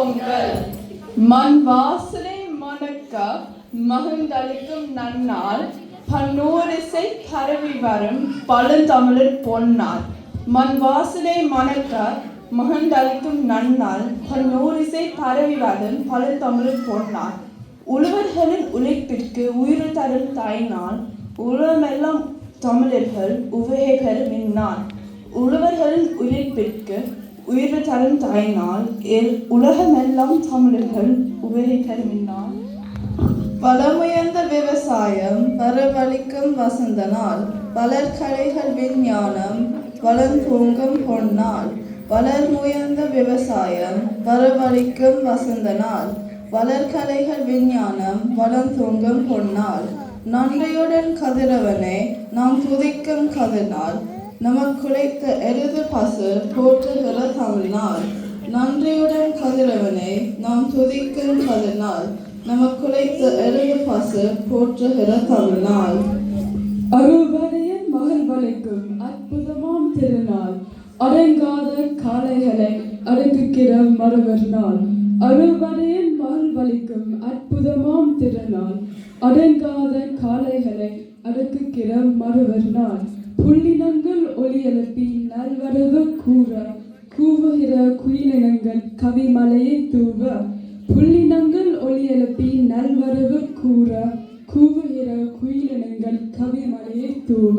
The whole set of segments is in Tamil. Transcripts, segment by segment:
பொங்கல் மண் வாசனை மணக்க மகிழ்ந்தளிக்கும் நன்னால் பன்னோரிசை பரவி வரும் பழந்தமிழர் பொன்னார். மண் வாசனை மணக்க மகிழ்ந்தளிக்கும் நன்னால் பன்னோரிசை பரவி வரும் பழந்தமிழர் பொன்னார். உழவர்களின் உழைப்பிற்கு உயிர் தரும் தாய்னால் உலகமெல்லாம் தமிழர்கள் உவகை பெறும் இந்நாள். உழவர்களின் உழைப்பிற்கு உயிர் தரும் தாயினால் எல் உலகமெல்லாம் தமிழர்கள் உவகை பெறும் விவசாயம் பரவழிக்கும் வசந்தனால் பலர் கலைகள் விஞ்ஞானம் வளர்ந்தூங்கும் பொன்னாள் வளர்முயர்ந்த விவசாயம் பரவழிக்கும் வசந்தனால் வளர்கலைகள் விஞ்ஞானம் வளர்ந்தூங்கும் பொன்னால். நன்றியுடன் கதிரவனே நாம் துதிக்கும் கதிர்நாள் நமக்குழைத்த எருது பசு போற்றுகிற தமிழ்நாள். நன்றியுடன் கதிரவனை நாம் துதிக்கும் கதிர்நாள். நமக்குழைத்த எருது பசு போற்றுகிற தமிழ்நாள். அருள்வரையின் மகள் வலிக்கும் அற்புதமாம் திருநாள். அடங்காத காளைகளை அடங்குகிற மறுவர் நாள். அருள்வரையின் மகள் வலிக்கும் அற்புதமாம் திருநாள். அடங்காத காளைகளை அடக்குகிற மறுவர் நாள். புள்ளி எழுப்பி நல்வரவு கூற கூவுகிற குயிலினங்கள் கவிமலையை தூவ புள்ளினங்கள் ஒலி எழுப்பி நல்வரவு கூற கூவுகிற குயிலினங்கள் கவிமலையை தூவ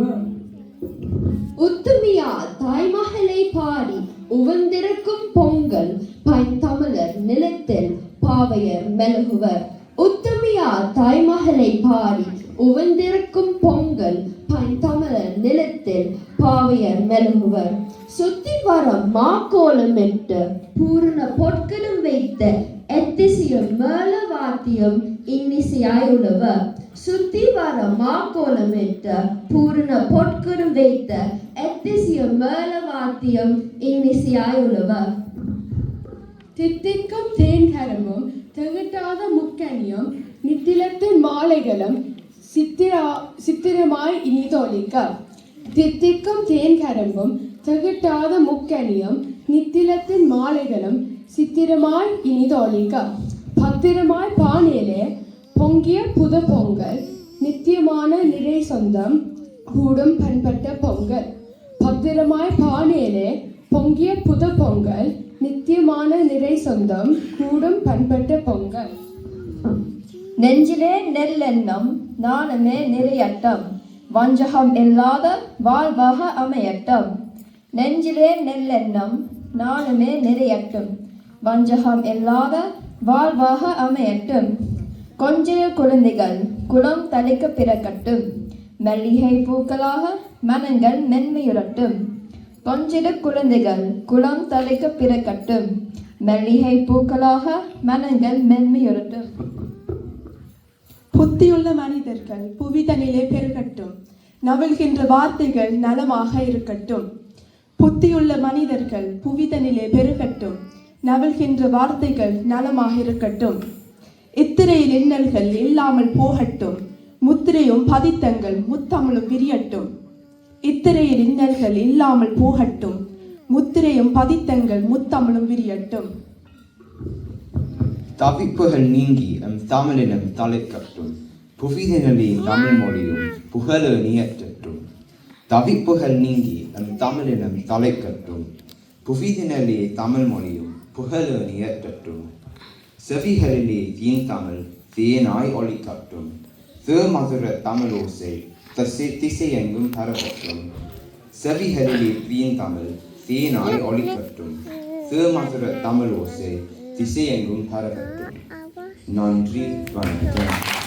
உத்துமியா தாய்மகளை பாடி உவந்திருக்கும் பொங்கல் பைந்தமிழர் நிலத்தில் பாவையர் மெழுகுவர். உத்துமியா தாய்மகளை பாடி உவந்திருக்கும் பொங்கல் பைந்தமிழர் நிலத்தில் பாவையர் மெழுகுவர் சுத்தி வர மாக்கோலமிட்டு பூரண பொற்களும் வைத்த எத்திசையும் மேலவாத்தியம் இன்னிசையாய் உழவர். சுத்தி வர மாக்கோலமிட்டு பூரண பொற்களும் வைத்த எத்திசையும் மேலவாத்தியம் இன்னிசையாய் உழவர். தித்திக்கும் தேன்கரமும் திகட்டாத முக்கணியும் நித்திலத்தின் மாலைகளும் சித்திரா சித்திரமாய் இனிதொலிக்க தித்திக்கும் தேன்கரம்பும் திகட்டாத முக்கணியும் நித்திலத்தின் மாலைகளும் சித்திரமாய் இனிதொழிக்க பத்திரமாய் பானையிலே பொங்கிய புத பொங்கல் நித்தியமான நிறை சொந்தம் கூடும் பண்பட்ட பொங்கல். பத்திரமாய் பானையிலே பொங்கிய புத பொங்கல் நித்தியமான நிறை சொந்தம் கூடும் பண்பட்ட பொங்கல். நெஞ்சிலே நெல்லெண்ணம் நாணமே நிறையட்டம். வஞ்சகம் இல்லாத வாழ்வாக அமையட்டும். நெஞ்சிலே நெல்லெண்ணம் நானுமே நிறையட்டும். வஞ்சகம் இல்லாத வாழ்வாக அமையட்டும். கொஞ்சிய குழந்தைகள் குளம் தலைக்க பிறக்கட்டும். மல்லிகை பூக்களாக மனங்கள் மென்மையுறட்டும். கொஞ்சிட குழந்தைகள் குளம் தலைக்க பிறக்கட்டும். மல்லிகை பூக்களாக மனங்கள் மென்மையுறட்டும். புத்தியுள்ள மனிதர்கள் புவிதனிலே பெருகட்டும். நவிழ்கின்ற வார்த்தைகள் நலமாக இருக்கட்டும். புத்தியுள்ள மனிதர்கள் புவிதனிலே பெருகட்டும். நவிழ்கின்ற வார்த்தைகள் நலமாக இருக்கட்டும். இத்திரையில் இன்னல்கள் இல்லாமல் போகட்டும். முத்திரையும் பதித்தங்கள் முத்தமிழும் விரியட்டும். இத்திரையில் இன்னல்கள் இல்லாமல் போகட்டும். முத்திரையும் பதித்தங்கள் முத்தமிழும் விரியட்டும். தவிப்புகள் நீங்கி நம் தமிழினம் தலைக்கட்டும். புவிதினலே தமிழ் மொழியும் புகழ நியற்றட்டும். தவிப்புகள் நீங்கி நம் தமிழினம் தலைக்கட்டும். புவிதினலே தமிழ் மொழியும் புகழ நியற்றட்டும். செவிகளிலே தீன் தமிழ் தேனாய் ஒளிக்கட்டும் தமிழ் ஓசை தசை திசையெங்கும் பரவட்டும். செவிகளிலே தீன் தமிழ் தேனாய் ஒளிக்கட்டும் ஓசை தமிழோசை திசையெங்கும் பரவட்டும் நன்றி வணக்கம்